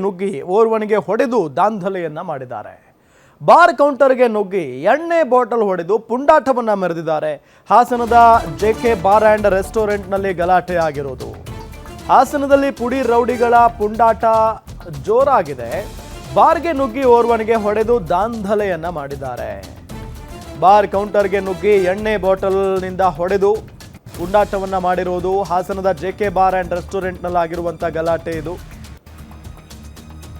ನುಗ್ಗಿ ಓರ್ವನಿಗೆ ಹೊಡೆದು ದಾಂಧಲೆಯನ್ನ ಮಾಡಿದ್ದಾರೆ. ಬಾರ್ ಕೌಂಟರ್ಗೆ ನುಗ್ಗಿ ಎಣ್ಣೆ ಬಾಟಲ್ ಹೊಡೆದು ಪುಂಡಾಟವನ್ನ ಮೆರೆದಿದ್ದಾರೆ. ಹಾಸನದ ಜೆ ಕೆ ಬಾರ್ ಆ್ಯಂಡ್ ರೆಸ್ಟೋರೆಂಟ್ನಲ್ಲಿ ಗಲಾಟೆ ಆಗಿರೋದು. ಹಾಸನದಲ್ಲಿ ಪುಡಿ ರೌಡಿಗಳ ಪುಂಡಾಟ ಜೋರಾಗಿದೆ. ಬಾರ್ಗೆ ನುಗ್ಗಿ ಓರ್ವನಿಗೆ ಹೊಡೆದು ದಾಂಧಲೆಯನ್ನ ಮಾಡಿದ್ದಾರೆ. ಬಾರ್ ಕೌಂಟರ್ಗೆ ನುಗ್ಗಿ ಎಣ್ಣೆ ಬಾಟಲ್ನಿಂದ ಹೊಡೆದು ಪುಂಡಾಟವನ್ನು ಮಾಡಿರುವುದು ಹಾಸನದ ಜೆ ಕೆ ಬಾರ್ ಆ್ಯಂಡ್ ರೆಸ್ಟೋರೆಂಟ್ನಲ್ಲಾಗಿರುವಂಥ ಗಲಾಟೆ ಇದು.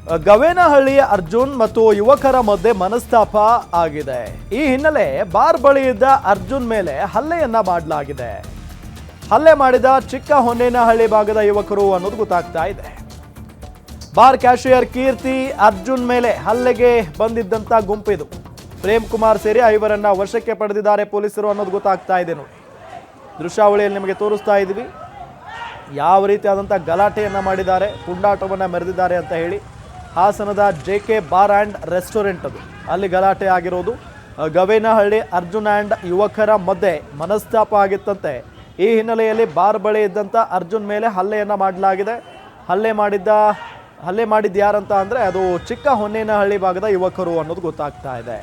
ಗವೇನಹಳ್ಳಿಯ ಅರ್ಜುನ್ ಮತ್ತು ಯುವಕರ ಮಧ್ಯೆ ಮನಸ್ತಾಪ ಆಗಿದೆ. ಈ ಹಿನ್ನೆಲೆ ಬಾರ್ ಬಳಿ ಇದ್ದ ಅರ್ಜುನ್ ಮೇಲೆ ಹಲ್ಲೆಯನ್ನ ಮಾಡಲಾಗಿದೆ. ಹಲ್ಲೆ ಮಾಡಿದ ಚಿಕ್ಕ ಹೊನ್ನೇನಹಳ್ಳಿ ಭಾಗದ ಯುವಕರು ಅನ್ನೋದು ಗೊತ್ತಾಗ್ತಾ ಇದೆ. ಬಾರ್ ಕ್ಯಾಶಿಯರ್ ಕೀರ್ತಿ ಅರ್ಜುನ್ ಮೇಲೆ ಹಲ್ಲೆಗೆ ಬಂದಿದ್ದಂತ ಗುಂಪಿದು. ಪ್ರೇಮ್ ಕುಮಾರ್ ಸೇರಿ ಐವರನ್ನ ವಶಕ್ಕೆ ಪಡೆದಿದ್ದಾರೆ ಪೊಲೀಸರು ಅನ್ನೋದು ಗೊತ್ತಾಗ್ತಾ ಇದೆ ನೋಡಿ. ದೃಶ್ಯಾವಳಿಯಲ್ಲಿ ನಿಮಗೆ ತೋರಿಸ್ತಾ ಇದ್ದೀವಿ. ಯಾವ ರೀತಿಯಾದಂಥ ಗಲಾಟೆಯನ್ನು ಮಾಡಿದ್ದಾರೆ, ಪುಂಡಾಟವನ್ನು ಮೆರೆದಿದ್ದಾರೆ ಅಂತ ಹೇಳಿ. ಹಾಸನದ J K bar and restaurant ಅದು. ಅಲ್ಲಿ ಗಲಾಟೆ ಆಗಿರೋದು. ಗವೇನಹಳ್ಳಿ ಅರ್ಜುನ್ ಆ್ಯಂಡ್ ಯುವಕರ ಮಧ್ಯೆ ಮನಸ್ತಾಪ ಆಗಿತ್ತಂತೆ. ಈ ಹಿನ್ನೆಲೆಯಲ್ಲಿ ಬಾರ್ ಬಳಿ ಇದ್ದಂಥ ಅರ್ಜುನ್ ಮೇಲೆ ಹಲ್ಲೆಯನ್ನು ಮಾಡಲಾಗಿದೆ. ಹಲ್ಲೆ ಮಾಡಿದ್ದ, ಹಲ್ಲೆ ಮಾಡಿದ್ದು ಯಾರಂತ ಅಂದರೆ ಅದು ಚಿಕ್ಕ ಹೊನ್ನೇನಹಳ್ಳಿ ಭಾಗದ ಯುವಕರು ಅನ್ನೋದು ಗೊತ್ತಾಗ್ತಾ ಇದೆ.